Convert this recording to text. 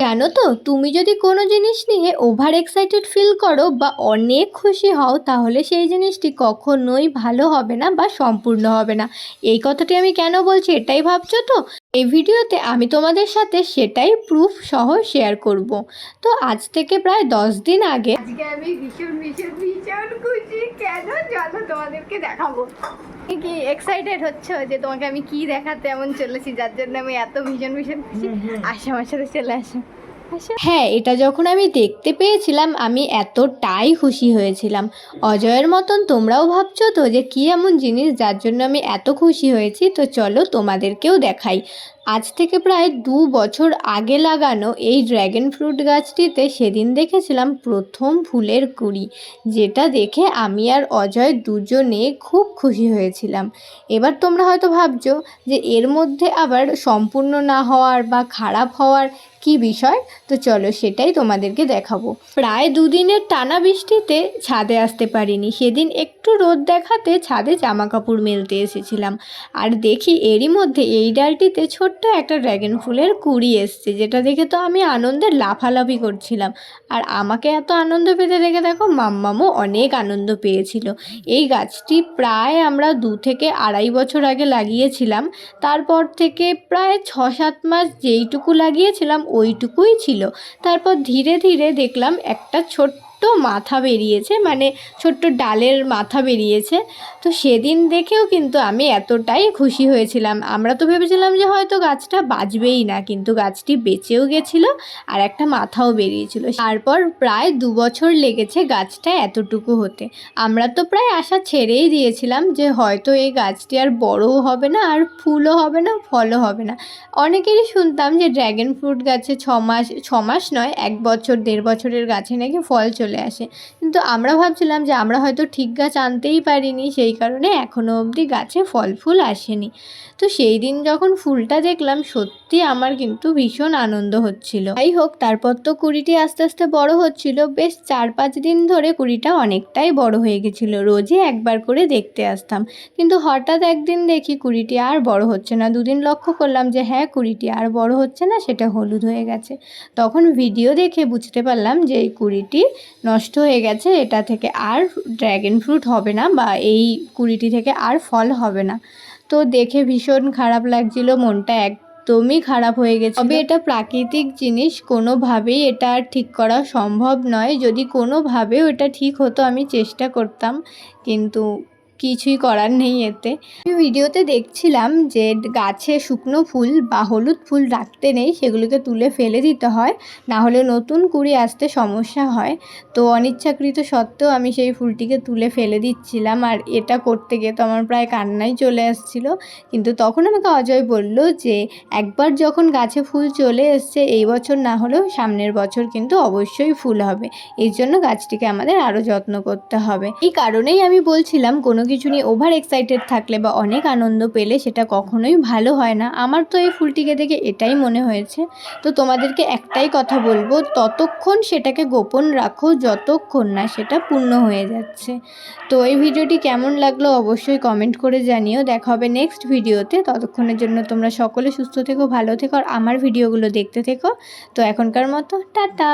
জানো তো? তুমি যদি কোনো জিনিস নিয়ে ওভার এক্সাইটেড ফিল করো বা অনেক খুশি হও, তাহলে সেই জিনিসটি কখনোই ভালো হবে না বা সম্পূর্ণ হবে না। এই কথাটি আমি কেন বলছি এটাই ভাবছ তো? এই ভিডিওতে আমি তোমাদের সাথে সেটাই প্রুফ সহ শেয়ার করব। তো আজ থেকে প্রায় দশ দিন আগে আজকে আমি ভীষণ ভীষণ ভীষণ খুশি। কেন চলো তোমাদেরকে দেখাবো। কি এক্সাইটেড হচ্ছে যে তোমাকে আমি কি দেখাতে এমন চলেছি? যার জন্য আমি এত ভীষণ ভীষণ খুশি। আসো আমার সাথে চলে আসো। হ্যাঁ এটা যখন আমি দেখতে পেয়েছিলাম, আমি এতটাই খুশি হয়েছিলাম। অজয়ের মতন তোমরাও ভাবছ তো যে কী এমন জিনিস যার জন্য আমি এত খুশি হয়েছি? তো চলো তোমাদেরকেও দেখাই। আজ থেকে প্রায় দু বছর আগে লাগানো এই ড্র্যাগন ফ্রুট গাছটিতে সেদিন দেখেছিলাম প্রথম ফুলের কুড়ি, যেটা দেখে আমি আর অজয় দুজনে খুব খুশি হয়েছিলাম। এবার তোমরা হয়তো ভাবছ যে এর মধ্যে আবার সম্পূর্ণ না হওয়ার বা খারাপ হওয়ার কি বিষয়? তো চলো সেটাই তোমাদেরকে দেখাবো। প্রায় দুদিনের টানা বৃষ্টিতে ছাদে আসতে পারিনি। সেদিন একটু রোদ দেখাতে ছাদে জামা কাপড় মেলতে এসেছিলাম। আর দেখি এরই মধ্যে এই ডালটিতে ছোট্ট একটা ড্র্যাগন ফুলের কুড়ি এসছে, যেটা দেখে তো আমি আনন্দে লাফালাফি করছিলাম। আর আমাকে এত আনন্দ পেতে দেখে দেখো মাম্মামও অনেক আনন্দ পেয়েছিল। এই গাছটি প্রায় আমরা দু থেকে আড়াই বছর আগে লাগিয়েছিলাম। তারপর থেকে প্রায় ছ সাত মাস যেইটুকু লাগিয়েছিলাম ওইটুকুই ছিল। তারপর ধীরে ধীরে দেখলাম একটা ছোট্ট মাথা বেরিয়েছে মানে ছোট্ট ডালের মাথা বেরিয়েছে। তো সেদিন দেখেও কিন্তু আমি এতটাই খুশি হয়েছিলাম। আমরা তো ভেবেছিলাম যে হয়তো গাছটা বাঁচবেই না, কিন্তু গাছটি বেঁচেও গেছিল আর একটা মাথাও বেরিয়েছিল। তারপর প্রায় দু বছর লেগেছে গাছটা এতটুকু হতে। আমরা তো প্রায় আশা ছেড়েই দিয়েছিলাম যে হয়তো এই গাছটি আর বড়ও হবে না, আর ফুলও হবে না, ফলও হবে না। অনেকেরই শুনতাম যে ড্র্যাগন ফ্রুট গাছে ছ মাস ছ মাস নয়, এক বছর, দেড় বছরের গাছে নাকি ফল চলে আসে। কিন্তু আমরা ভাবছিলাম যে আমরা হয়তো ঠিক গাছ আনতেই পারিনি, সেই কারণে এখনও অবধি গাছে ফল ফুল আসেনি। তো সেই দিন যখন ফুলটা দেখলাম, সত্যি আমার কিন্তু ভীষণ আনন্দ হচ্ছিল। যাই হোক, তারপর তো কুড়িটি আস্তে আস্তে বড় হচ্ছিল। বেশ চার পাঁচ দিন ধরে কুড়িটা অনেকটাই বড় হয়ে গেছিল। রোজই একবার করে দেখতে আসতাম। কিন্তু হঠাৎ একদিন দেখি কুড়িটি আর বড় হচ্ছে না। দুদিন লক্ষ্য করলাম যে হ্যাঁ কুড়িটি আর বড় হচ্ছে না, সেটা হলুদ হয়ে গেছে। তখন ভিডিও দেখে বুঝতে পারলাম যে, এই কুড়িটি নষ্ট হয়ে গেছে। এটা থেকে আর ড্র্যাগন ফ্রুট হবে না বা এই কুড়িটি থেকে আর ফল হবে না। তো দেখে ভীষণ খারাপ লাগছিল, মনটা একদমই খারাপ হয়ে গেছে তবে এটা প্রাকৃতিক জিনিস, কোনোভাবেই এটা আর ঠিক করা সম্ভব নয়। যদি কোনোভাবেও এটা ঠিক হতো, আমি চেষ্টা করতাম, কিন্তু কিছুই করার নেই এতে। আমি ভিডিওতে দেখছিলাম যে গাছে শুকনো ফুল বা হলুদ ফুল রাখতে নেই, সেগুলোকে তুলে ফেলে দিতে হয় না হলে নতুন কুড়ি আসতে সমস্যা হয়। তো অনিচ্ছাকৃত সত্ত্বেও আমি সেই ফুলটিকে তুলে ফেলে দিচ্ছিলাম আর এটা করতে গিয়ে তো আমার প্রায় কান্নাই চলে আসছিল। কিন্তু তখন আমাকে অজয় বলল যে, একবার যখন গাছে ফুল চলে এসছে, এই বছর না হলেও সামনের বছর কিন্তু অবশ্যই ফুল হবে। এই জন্য গাছটিকে আমাদের আরও যত্ন করতে হবে। এই কারণেই আমি বলছিলাম, কোনো কিছু নিয়ে ওভার এক্সাইটেড থাকলে বা অনেক আনন্দ পেলে সেটা কখনোই ভালো হয় না। আমার তো এই ফুলটিকে দেখে এটাই মনে হয়েছে। তো তোমাদেরকে একটাই কথা বলব, ততক্ষণ সেটাকে গোপন রাখো, যতক্ষণ না সেটা পূর্ণ হয়ে যাচ্ছে। তো এই ভিডিওটি কেমন লাগল অবশ্যই কমেন্ট করে জানিও। দেখা হবে নেক্সট ভিডিওতে। ততক্ষণের জন্য তোমরা সকলে সুস্থ থেকো, ভালো থেকো, আর আমার ভিডিওগুলো দেখতে থেকো। তো এখনকার মতো, টাটা!